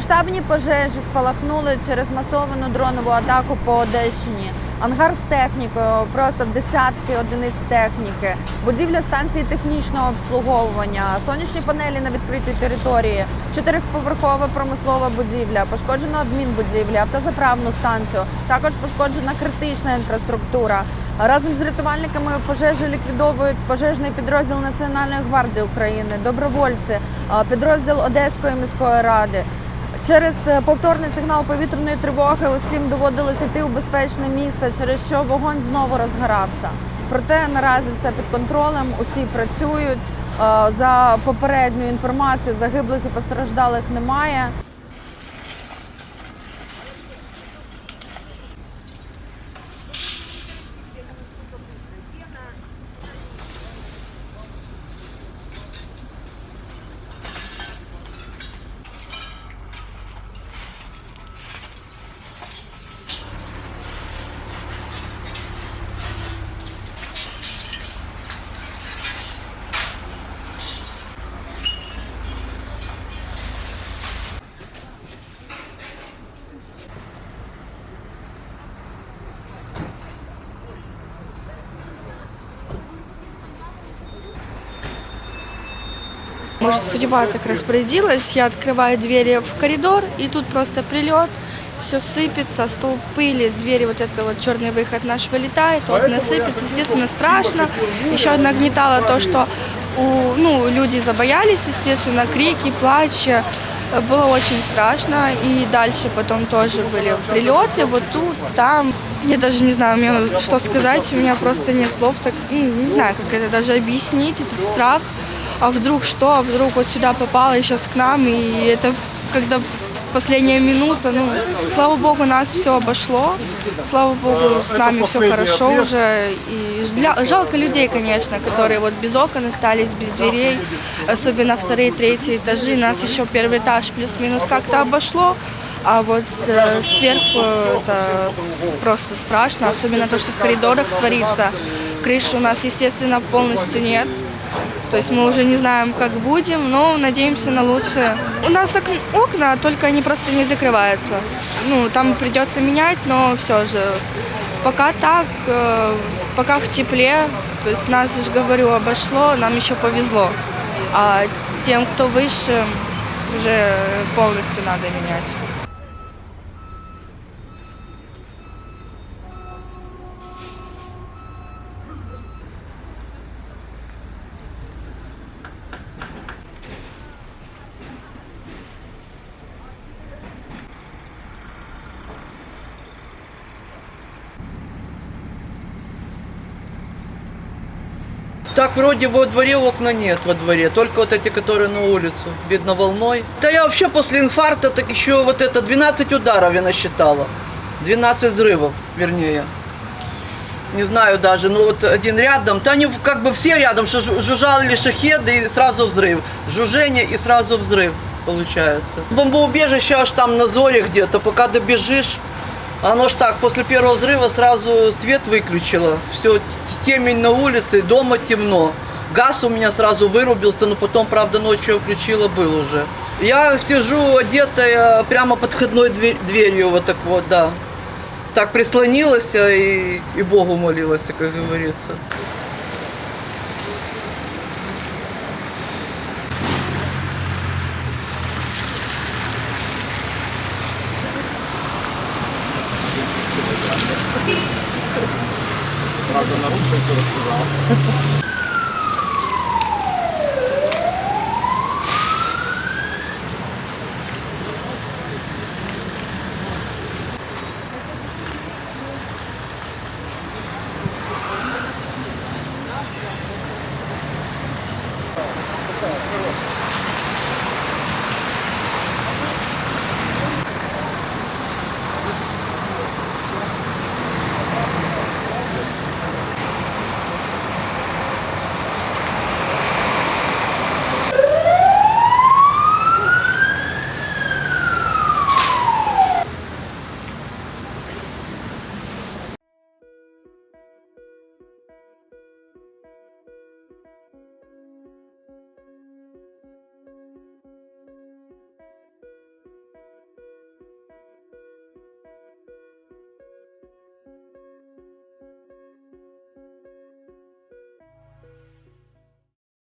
Масштабні пожежі спалахнули через масовану дронову атаку по Одещині. Ангар з технікою, просто десятки одиниць техніки, будівля станції технічного обслуговування, сонячні панелі на відкритій території, чотирьохповерхова промислова будівля, пошкоджена адмінбудівля, автозаправну станцію. Також пошкоджена критична інфраструктура. Разом з рятувальниками пожежі ліквідовують пожежний підрозділ Національної гвардії України, добровольці, підрозділ Одеської міської ради. Через е, повторний сигнал повітряної тривоги усім доводилось йти у безпечне місце, через що вогонь знову розгорався. Проте наразі все під контролем, усі працюють. Е, За попередньою інформацією загиблих і постраждалих немає. Может, судьба так распорядилась, я открываю двери в коридор, и тут просто прилет, все сыпется, стол пыли, двери, вот это вот черный выход наш вылетает, окна сыпятся, естественно, страшно. Еще одно гнетало то, что у, ну, люди забоялись, естественно, крики, плач, было очень страшно, и дальше потом тоже были прилеты, вот тут, там. Я даже не знаю, мне что сказать, у меня просто нет слов, так, ну, не знаю, как это даже объяснить, этот страх а вдруг что, а вдруг вот сюда попало и сейчас к нам, и это когда последняя минута, ну, слава богу, нас все обошло, слава богу, с нами все хорошо уже, и жля- жалко людей, конечно, которые вот без окон остались, без дверей, особенно вторые, третьи этажи, нас еще первый этаж плюс-минус как-то обошло, а вот э, сверху это просто страшно, особенно то, что в коридорах творится. Крыши у нас, естественно, полностью нет. То есть мы уже не знаем, как будем, но надеемся на лучшее. У нас ок- окна, только они просто не закрываются. Ну, там придется менять, но все же. Пока так, э, пока в тепле, то есть нас, же говорю, обошло, нам еще повезло. А тем, кто выше, уже полностью надо менять. Так вроде во дворе окна нет во дворе, только вот эти, которые на улицу, видно волной. Да я вообще после инфаркта так еще вот это 12 ударов я насчитала. 12 взрывов, вернее. Не знаю даже, ну вот один рядом, да они как бы все рядом, что жу- жужжали шахеды и сразу взрыв. Жужжение и сразу взрыв получается. Бомбоубежище аж там на зоре где-то, пока добежишь, оно ж так, после первого взрыва сразу свет выключило. Все, темень на улице, дома темно. Газ у меня сразу вырубился, но потом, правда, ночью включила, был уже. Я сижу одетая прямо под входной дверь- дверью, вот так вот, да. Так прислонилась и, и Богу молилась, как говорится. Правда, на русском все рассказал.